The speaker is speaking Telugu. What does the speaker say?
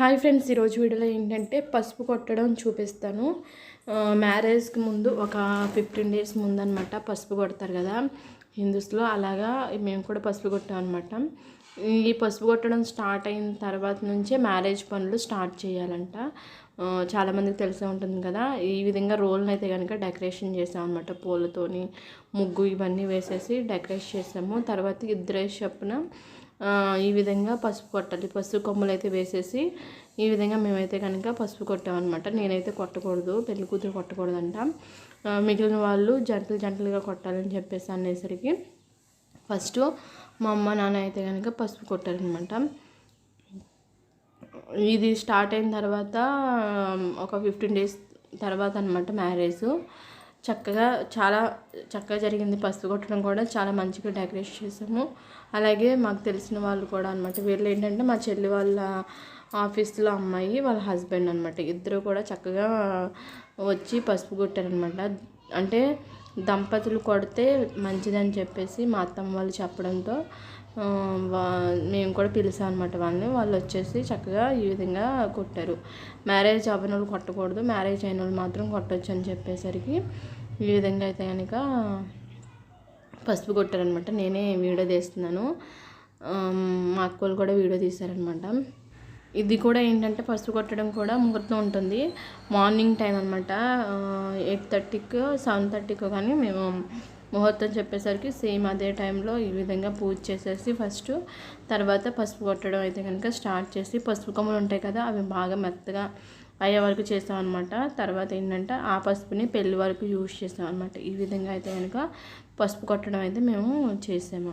హాయ్ ఫ్రెండ్స్ ఈరోజు వీడియోలో ఏంటంటే పసుపు కొట్టడం చూపిస్తాను. మ్యారేజ్కి ముందు ఒక ఫిఫ్టీన్ డేస్ ముందు అనమాట పసుపు కొడతారు కదా. హిందూస్లో అలాగా మేము కూడా పసుపు కొట్టాం అనమాట ఈ పసుపు కొట్టడం స్టార్ట్ అయిన తర్వాత నుంచే మ్యారేజ్ పనులు స్టార్ట్ చేయాలంట. చాలామందికి తెలిసే ఉంటుంది కదా ఈ విధంగా రోల్ని అయితే కనుక డెకరేషన్ చేసాం అనమాట పూలతోని ముగ్గు ఇవన్నీ వేసేసి డెకరేట్ చేసాము. తర్వాత ఇద్దరే చొప్పున ఈ విధంగా పసుపు కొట్టాలి. పసుపు కొమ్మలు అయితే వేసేసి ఈ విధంగా మేమైతే కనుక పసుపు కొట్టామన్నమాట నేనైతే కొట్టకూడదు పెళ్ళి కూతురు కొట్టకూడదంట. మిగిలిన వాళ్ళు జంటలు జంటలుగా కొట్టాలని చెప్పేసి అనేసరికి ఫస్ట్ మా అమ్మ నాన్న అయితే కనుక పసుపు కొట్టారనమాట ఇది స్టార్ట్ అయిన తర్వాత ఒక ఫిఫ్టీన్ డేస్ తర్వాత అనమాట మ్యారేజ్. చక్కగా చాలా చక్కగా జరిగింది. పసుపు కొట్టడం కూడా చాలా మంచిగా డెకరేట్ చేసాము. అలాగే మాకు తెలిసిన వాళ్ళు కూడా అనమాట వీళ్ళు ఏంటంటే మా చెల్లి వాళ్ళ ఆఫీస్లో అమ్మాయి వాళ్ళ హస్బెండ్ అనమాట ఇద్దరు కూడా చక్కగా వచ్చి పసుపు కొట్టారనమాట అంటే దంపతులు కొడితే మంచిదని చెప్పేసి మా అత్తమ్మ వాళ్ళు చెప్పడంతో వా- మేము కూడా పిలిచాం అనమాట వాళ్ళని. వాళ్ళు వచ్చేసి చక్కగా ఈ విధంగా కొట్టారు. మ్యారేజ్ అవ్వని వాళ్ళు కొట్టకూడదు. మ్యారేజ్ అయిన వాళ్ళు మాత్రం కొట్టచ్చు అని చెప్పేసరికి ఈ విధంగా అయితే కనుక పసుపు కొట్టారనమాట నేనే వీడియో తీస్తున్నాను. మా అక్కలు కూడా వీడియో తీశారనమాట ఇది కూడా ఏంటంటే పసుపు కొట్టడం కూడా ముహూర్తం ఉంటుంది. మార్నింగ్ టైం అనమాట ఎయిట్ థర్టీకు సెవెన్ థర్టీకో కానీ మేము ముహూర్తం చెప్పేసరికి సేమ్ అదే టైంలో ఈ విధంగా పూజ చేసేసి ఫస్ట్ తర్వాత పసుపు కొట్టడం అయితే కనుక స్టార్ట్ చేసి పసుపు కొమ్మలు ఉంటాయి కదా అవి బాగా మెత్తగా అయ్యే వరకు చేసామన్నమాట అనమాట తర్వాత ఏంటంటే ఆ పసుపుని పెళ్ళి వరకు యూజ్ చేసాం అనమాట ఈ విధంగా అయితే కనుక పసుపు కొట్టడం అయితే మేము చేసాము.